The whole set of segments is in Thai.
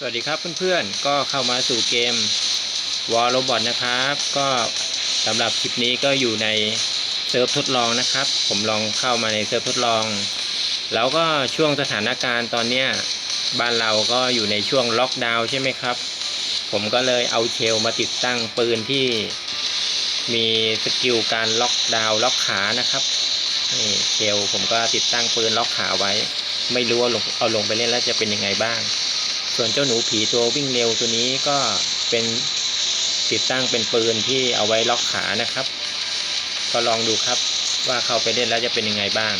สวัสดีครับเพื่อนๆ ก็เข้ามาสู่เกม War Robot นะครับ ก็สำหรับคลิปนี้ก็อยู่ในเซิร์ฟทดลองนะครับ ผมลองเข้ามาในเซิร์ฟทดลอง แล้วก็ช่วงสถานการณ์ตอนเนี้ยบ้านเราก็อยู่ในช่วงล็อกดาวน์ใช่ไหมครับ ผมก็เลยเอาเชลมาติดตั้งปืนที่มีสกิลการล็อกดาวน์ล็อกขานะครับนี่เชลผมก็ติดตั้งปืนล็อกขาไว้ ไม่รู้ว่าเอาลงไปเล่นแล้วจะเป็นยังไงบ้าง ส่วนเจ้าหนูผีตัววิ่งเร็วตัวนี้ก็เป็นติดตั้งเป็นปืนที่เอาไว้ล็อกขานะครับ ก็ลองดูครับว่าเข้าไปเล่นแล้วจะเป็นยังไงบ้าง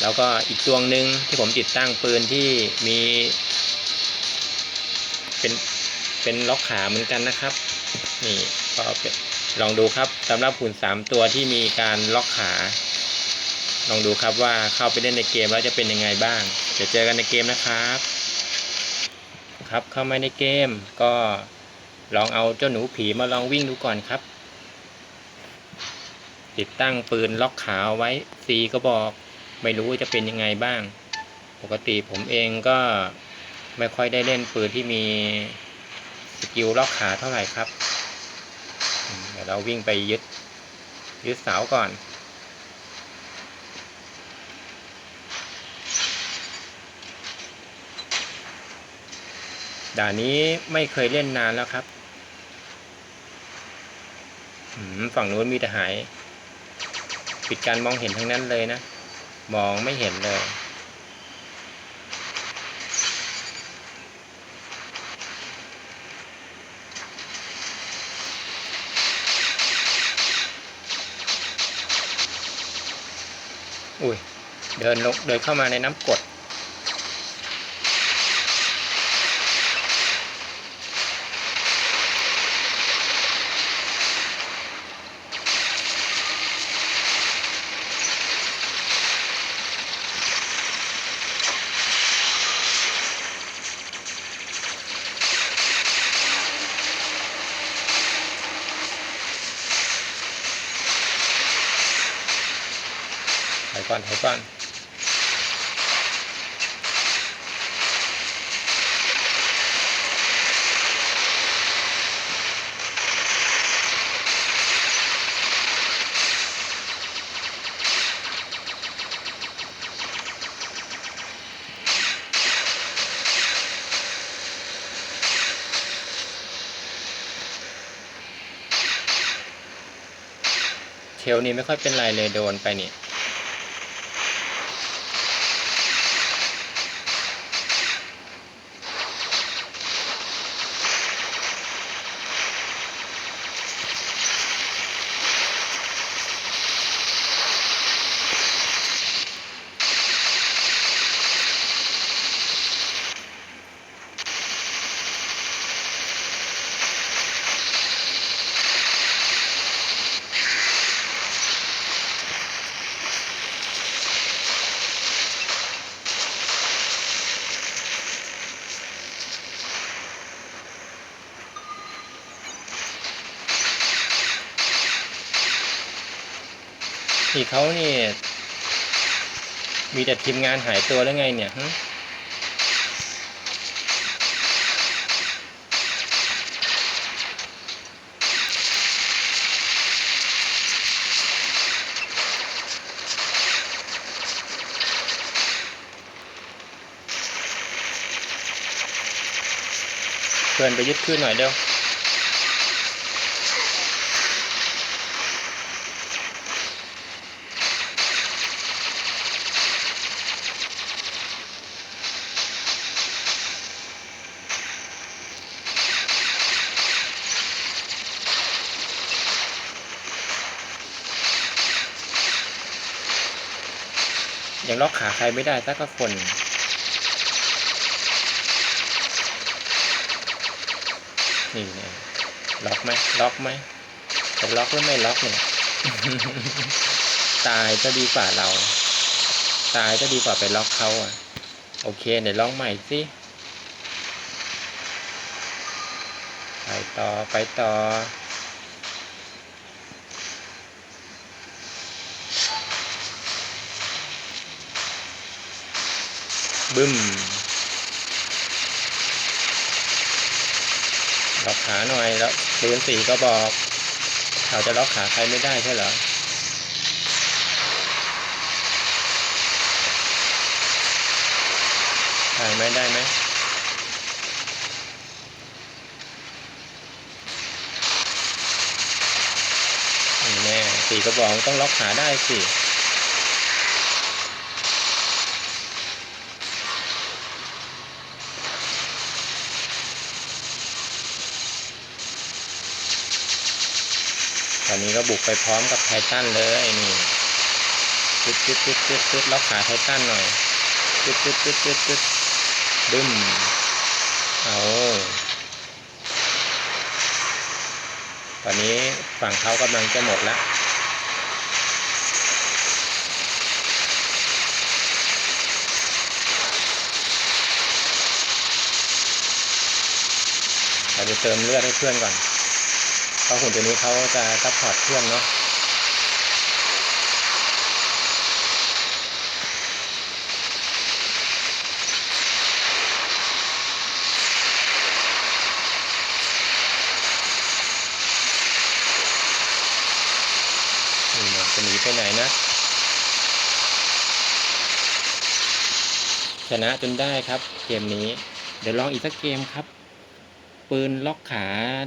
แล้วก็อีกตัวหนึ่งที่ผมติดตั้งปืนที่มี เป็นเป็นล็อกขาเหมือนกันนะครับ นี่ก็เป็นลองดูครับสำหรับหุ่นสามตัวที่มีการล็อกขา ลองดูครับว่าเข้าไปเล่นในเกมแล้วจะเป็นยังไงบ้างเดี๋ยวเจอกันในเกมนะครับ ครับ เข้ามาในเกม ก็ลองเอาเจ้าหนูผีมาลองวิ่งดูก่อนครับ ติดตั้งปืนล็อกขาเอาไว้สีก็บอกไม่รู้ว่าจะเป็นยังไงบ้าง ปกติผมเองก็ไม่ค่อยได้เล่นปืนที่มีสกิลล็อกขาเท่าไหร่ครับ เดี๋ยวเราวิ่งไปยึดยึดเสาก่อน ด่านนี้ไม่เคยเล่นนานแล้วครับฝั่งนู้นมีแต่หาย ปิดการมองเห็นทั้งนั้นเลยนะ มองไม่เห็นเลย อุ้ย เดินลงเดินเข้ามาในน้ำกด ก่อนถอยก่อนเชลนี่ไม่ค่อยเป็นไรเลยโดนไปเนี่ย นี่เขานี่ มีแต่ทีมงานหายตัวแล้วไงเนี่ยฮะเพื่อนไปยึดขึ้นหน่อยเดียว ยังล็อกขาใครไม่ได้สักคน นี่เนี่ยล็อกไหมล็อกไหมจะล็อกหรือไม่ล็อกเนี่ย ตายก็ดีกว่าเรา ตายก็ดีกว่าไปล็อกเขาอะ โอเคเดี๋ยวลองใหม่สิไปต่อไปต่อ บึ้มล็อกขาหน่อยแล้วปืนสี่ก็บอกเขาจะล็อกขาใครไม่ได้ใช่เหรอได้ไหมได้ไหมแน่สี่ก็บอกต้องล็อกขาได้สิ ตอนนี้ก็บุกไปพร้อมกับไททันเลยนี่ตึ๊ดตึ๊ดตึ๊ดตึ๊ดตึ๊ดล็อกขาไททันหน่อยตึ๊ดตึ๊ดตึ๊ดตึ๊ดตึ๊ดดึมเอาตอนนี้ฝั่งเขากำลังจะหมดแล้วเราจะเติมเลือดให้เพื่อนก่อน เพราะหุ่นตัวนี้เขาจะซัพพอร์ตเพื่อนเนาะนี่นะจะหนีไปไหนนะชนะจนได้ครับ เกมนี้ เดี๋ยวลองอีกสักเกมครับ ปืนล็อกขา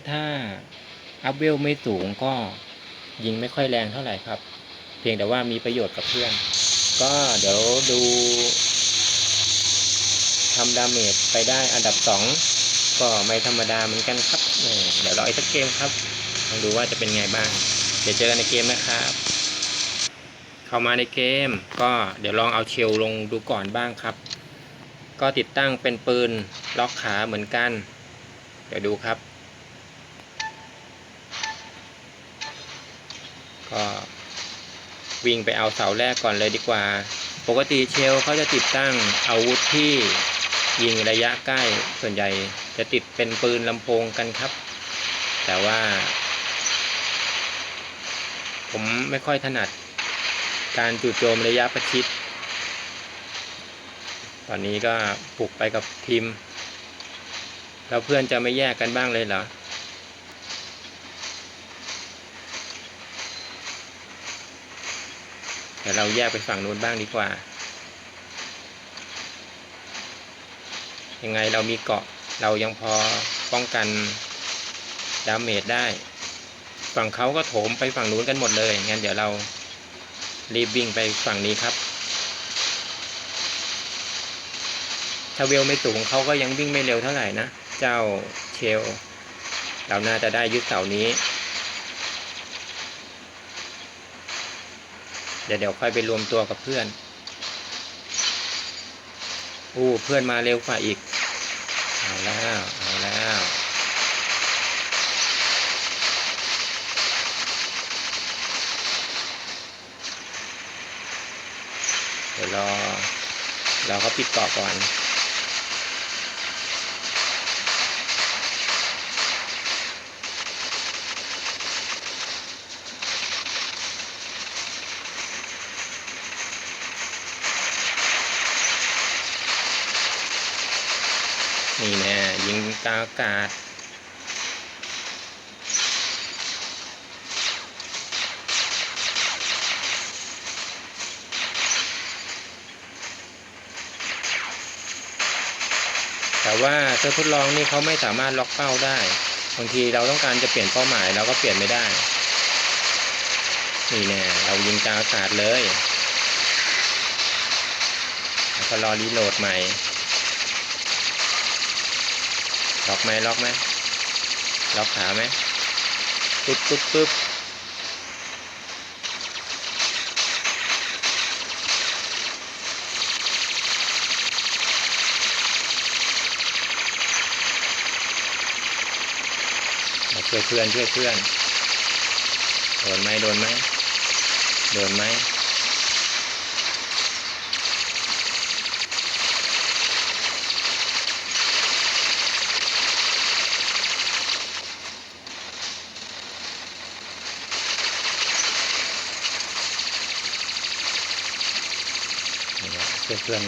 ถ้า อัพเวลไม่สูงก็ยิงไม่ค่อยแรงเท่าไหร่ครับ เพียงแต่ว่ามีประโยชน์กับเพื่อน ก็เดี๋ยวดูทำดาเมจไปได้อันดับสองก็ไม่ธรรมดาเหมือนกันครับเออเดี๋ยวรออีกสักเกมครับลองดูว่าจะเป็นไงบ้าง เดี๋ยวเจอกันในเกมนะครับ เข้ามาในเกม ก็เดี๋ยวลองเอาเชลลงดูก่อนบ้างครับ ก็ติดตั้งเป็นปืนล็อกขาเหมือนกัน เดี๋ยวดูครับ ก็วิ่งไปเอาเสาแรกก่อนเลยดีกว่า ปกติเชลเขาจะติดตั้งอาวุธที่ยิงระยะใกล้ส่วนใหญ่จะติดเป็นปืนลำโพงกันครับ แต่ว่า ผมไม่ค่อยถนัดการจู่โจมระยะประชิด ตอนนี้ก็ปลุกไปกับทีมแล้วเพื่อนจะไม่แยกกันบ้างเลยเหรอ ดี๋ยวเราแยกไปฝั่งนู้นบ้างดีกว่า ยังไงเรามีเกาะเรายังพอป้องกันดาเมจได้ ฝั่งเขาก็โถมไปฝั่งนู้นกันหมดเลยงั้นเดี๋ยวเรารีบวิ่งไปฝั่งนี้ครับ ถ้าเวลไม่สูงเขาก็ยังวิ่งไม่เร็วเท่าไหร่นะ เจ้าเชล เราน่าจะได้ยึดเสานี้ เดี๋ยวเดี๋ยวค่อยไปรวมตัวกับเพื่อน อู้เพื่อนมาเร็วกว่าอีก เอาแล้วเอาแล้วเดี๋ยวรอเราก็ปิดเกาะก่อนแน่ยิงกางอากาศแต่ว่าเธอทดลองนี่เขาไม่สามารถล็อกเป้าได้ บางทีเราต้องการจะเปลี่ยนเป้าหมายเราก็เปลี่ยนไม่ได้ นี่แน่เรายิงกางอากาศเลย แล้วก็รอรีโหลดใหม่ ล็อกไหมล็อกไหมล็อกขาไหมปึ๊บปึ๊บปึ๊บช่วยเพื่อนช่วยเพื่อนโดนไหมโดนไหมโดนไหมนี่ เรื่อง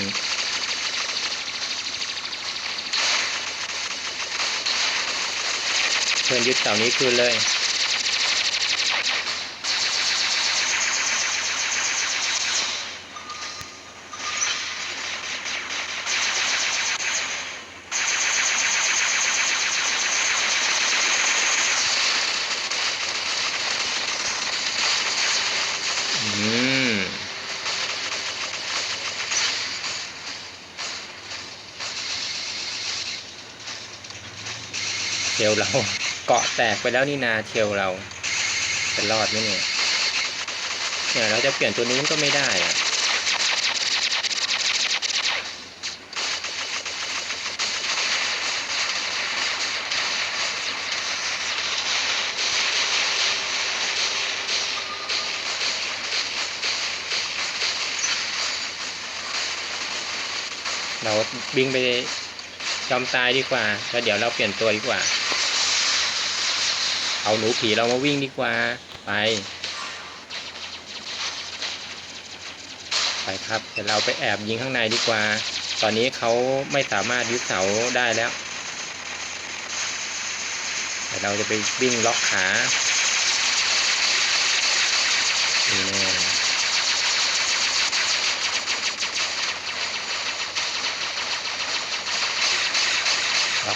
เพื่อนพื่อนยึดเสานี้คืนเลย อืม เทลเราเกาะแตกไปแล้วนี่นาเทลเราจะรอดไหมเนี่ยเนี่ยเราจะเปลี่ยนตัวนู้นก็ไม่ได้อะเราวิ่งไป ยอมตายดีกว่า แล้วเดี๋ยวเราเปลี่ยนตัวดีกว่า เอาหนูผีเรามาวิ่งดีกว่า ไป ไปครับเดี๋ยวเราไปแอบยิงข้างในดีกว่า ตอนนี้เขาไม่สามารถยึดเสาได้แล้วเดี๋ยวเราจะไปวิ่งล็อกขานี่แน่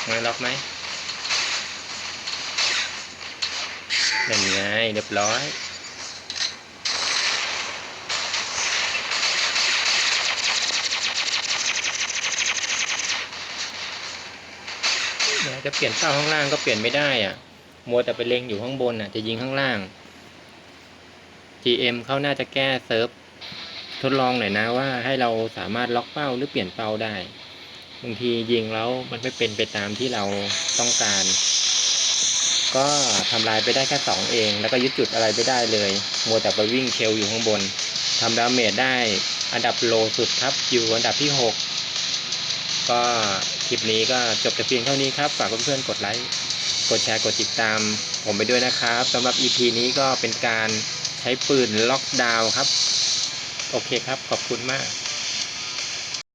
ล็อกไหมล็อกไหมนั่นไงเรียบร้อย จะเปลี่ยนเป้าข้างล่างก็เปลี่ยนไม่ได้อะ มัวแต่ไปเล็งอยู่ข้างบนอะ จะยิงข้างล่าง GM เขาน่าจะแก้เซิร์ฟ ทดลองหน่อยนะว่าให้เราสามารถล็อกเป้าหรือเปลี่ยนเป้าได้ บางทียิงแล้วมันไม่เป็นไปตามที่เราต้องการ ก็ทำลายไปได้แค่สองเอง แล้วก็ยึดจุดอะไรไม่ได้เลย มัวแต่ไปวิ่งเชลอยู่ข้างบนทำดาเมจได้อันดับโลสุดครับอยู่อันดับที่หกก็คลิปนี้ก็จบแต่เพียงเท่านี้ครับ ฝากเพื่อนๆกดไลค์ กดแชร์ กดติดตาม ผมไปด้วยนะครับสำหรับ EP นี้ก็เป็นการใช้ปืนล็อกดาวน์ครับ โอเคครับ ขอบคุณมาก